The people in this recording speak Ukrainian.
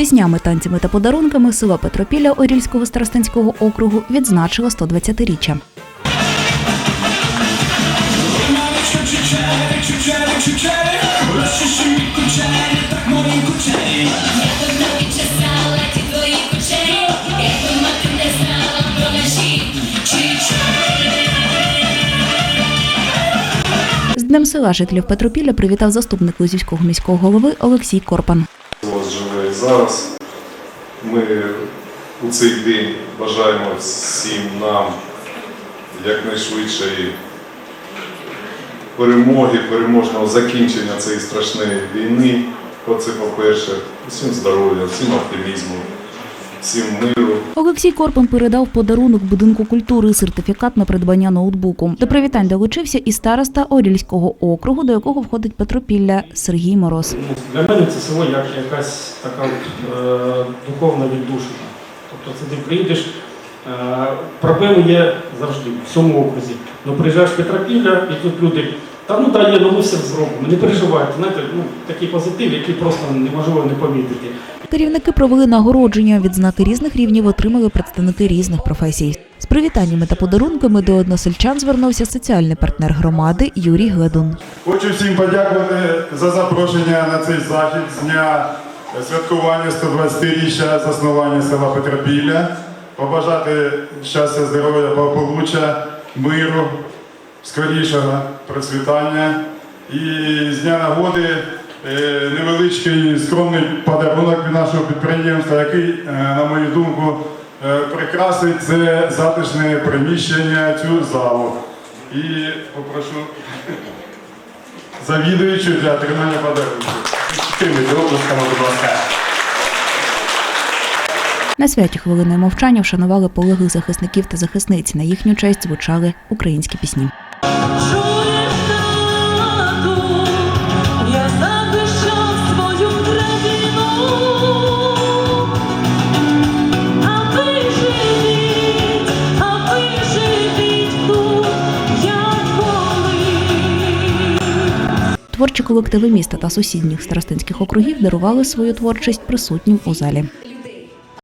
Піснями, танцями та подарунками село Петропілля Орільського старостинського округу відзначило 120-річчя. Чесала ті твої кучері, якби мати не знала про наші З Днем села жителів Петропілля привітав заступник Лузівського міського голови Олексій Корпан. І зараз. Ми у цей день бажаємо всім нам якнайшвидшої перемоги, переможного закінчення цієї страшної війни. Оце по-перше, всім здоров'я, всім оптимізму, всім миру. Олексій Корпан передав подарунок будинку культури сертифікат на придбання ноутбуку. До привітань долучився і староста Орільського округу, до якого входить Петропілля Сергій Мороз. Для мене це село як якась така от, е, духовна віддушина. Тобто це ти приїдеш, е, проблеми є завжди в всьому окрузі. Ну приїжджаєш в Петропілля і тут люди, та ну да, є, ну ми все зробимо. Не переживайте, знаєте, ну такий позитив, який просто неможливо не помітити. Керівники провели нагородження. Відзнаки різних рівнів отримали представники різних професій. З привітаннями та подарунками до односельчан звернувся соціальний партнер громади Юрій Гледун. Хочу всім подякувати за запрошення на цей захід з дня святкування 120-річчя заснування села Петропілля. Побажати щастя, здоров'я, благополуччя, миру, скорішого процвітання. І з дня нагоди невеличкий скромний подарунок від нашого підприємства, який, е, на мою думку, е, прикрасить це затишне приміщення, цю залу. І попрошу завідуючу для отримання ласка. На святі хвилиною мовчання вшанували полеглих захисників та захисниць. На їхню честь звучали українські пісні. Творчі колективи міста та сусідніх старостинських округів дарували свою творчість присутнім у залі.